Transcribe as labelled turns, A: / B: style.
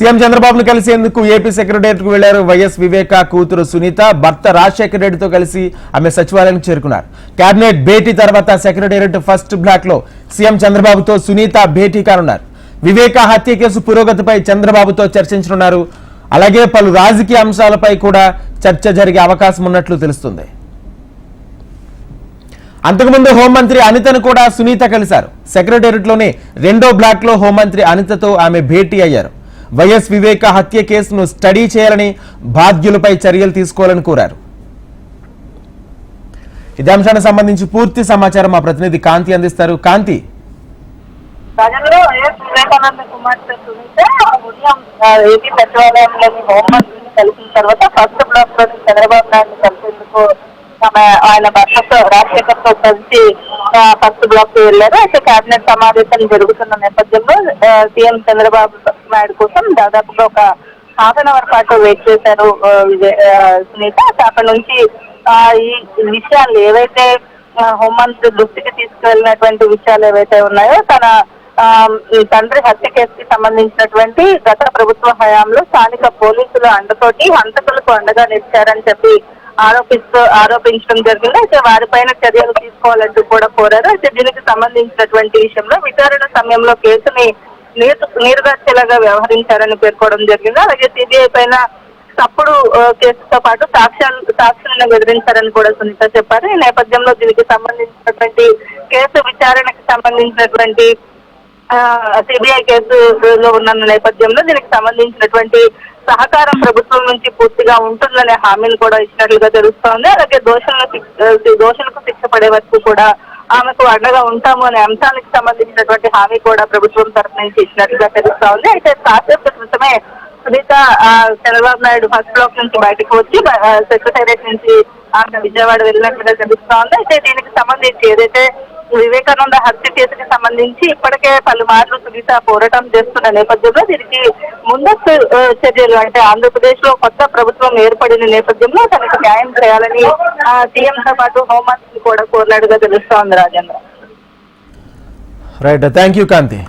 A: CM చంద్రబాబును కలిసేందుకు AP సెక్రటేరియట్కు వెళ్ళారు వైఎస్ వివేక కూతురు సునీత. భర్త రాజశేఖర రెడ్డితో కలిసి ఆమె సచివాలయానికి చేరుకున్నారు. కేబినెట్ భేటీ తర్వాత సెక్రటేరియట్ ఫస్ట్ బ్లాక్లో సీఎం చంద్రబాబుతో సునీత భేటీ కానున్నారు. వివేక హత్య కేసు పురోగతిపై చంద్రబాబుతో చర్చించనున్నారు. అలాగే పలు రాజకీయ అంశాలపై కూడా చర్చ జరిగే అవకాశం ఉన్నట్లు తెలుస్తుంది. అంతకుముందు హోంమంత్రి అనితను కూడా సునీత కలిశారు. సెక్రటేరియట్లోనే రెండో బ్లాక్లో హోంమంత్రి అనితతో ఆమె భేటీ అయ్యారు. వైఎస్ వివేక హత్య కేసును స్టడీ చేయాలని బాధ్యులపై చర్యలు తీసుకోవాలని కోరారు. ఇదే అంశానికి సంబంధించి పూర్తి సమాచారం మా ప్రతినిధి కాంతి అందిస్తారు. కాంతి.
B: ప్రజల్లో వైఎస్ వివేకానంద కుమార్తె సునీత ఉదయం ఏపీ సచివాలయంలోని హోంమంత్రిని కలిసిన తర్వాత ఫస్ట్ బ్లాక్లోని చంద్రబాబు నాయుడు కలిసేందుకు ఆయన భర్తతో రాజశేఖర్తో కలిసి ఫస్ట్ బ్లాక్కి వెళ్ళారు అయితే కేబినెట్ సమావేశం జరుగుతున్న నేపథ్యంలో సీఎం చంద్రబాబు నాయుడు కోసం దాదాపుగా ఒక హాఫ్ అన్ అవర్ పాటు వెయిట్ చేశారు సునీత. అక్కడ నుంచి ఆ, ఈ విషయాలు ఏవైతే ఆ, హోంమంత్రి దృష్టికి తీసుకువెళ్ళినటువంటి విషయాలు ఏవైతే ఉన్నాయో తన ఈ తండ్రి హత్య కేసుకి సంబంధించినటువంటి గత ప్రభుత్వ హయాంలో స్థానిక పోలీసుల అండతోటి హంతకులకు అండగా నిలిచారని చెప్పి ఆరోపిస్తూ ఆరోపించడం జరిగింది. అయితే వారిపైన చర్యలు తీసుకోవాలంటూ కూడా కోరారు. అయితే దీనికి సంబంధించినటువంటి విషయంలో విచారణ సమయంలో కేసుని నీరు నీరుగార్చేలాగా వ్యవహరించారని పేర్కోవడం జరిగింది. అలాగే సిబిఐ పైన తప్పుడు కేసుతో పాటు సాక్ష్యాలు సాక్షులను బెదిరించారని కూడా సునీత చెప్పారు. ఈ నేపథ్యంలో దీనికి సంబంధించినటువంటి కేసు విచారణకు సంబంధించినటువంటి సిబిఐ కేసులో ఉన్న నేపథ్యంలో దీనికి సంబంధించినటువంటి సహకారం ప్రభుత్వం నుంచి పూర్తిగా ఉంటుందనే హామీని కూడా ఇచ్చినట్లుగా తెలుస్తోంది. అలాగే దోషులను దోషులకు శిక్ష పడే వరకు కూడా ఆమెకు అండగా ఉంటాము అనే అంశానికి సంబంధించినటువంటి హామీ కూడా ప్రభుత్వం తరఫు నుంచి ఇచ్చినట్లుగా తెలుస్తోంది. అయితే కాసేపు క్రితమే సునీత ఆ, చంద్రబాబు నాయుడు ఫస్ట్ బ్లాక్ నుంచి బయటకు వచ్చి సెక్రటేరియట్ నుంచి ఆమె విజయవాడ వెళ్ళినట్లుగా తెలుస్తోంది. అయితే దీనికి సంబంధించి ఏదైతే వివేకానంద హత్య కేసుకి సంబంధించి ఇప్పటికే పలుమార్లు సునీత పోరాటం చేస్తున్న నేపథ్యంలో దీనికి ముందస్తు చర్యలు అంటే ఆంధ్రప్రదేశ్లో కొత్త ప్రభుత్వం ఏర్పడిన నేపథ్యంలో తనకు న్యాయం చేయాలని సీఎం తో పాటు హోంమంత్రి కూడా కోరినట్టుగా తెలుస్తోంది Rajendra.
A: Right thank you Kanti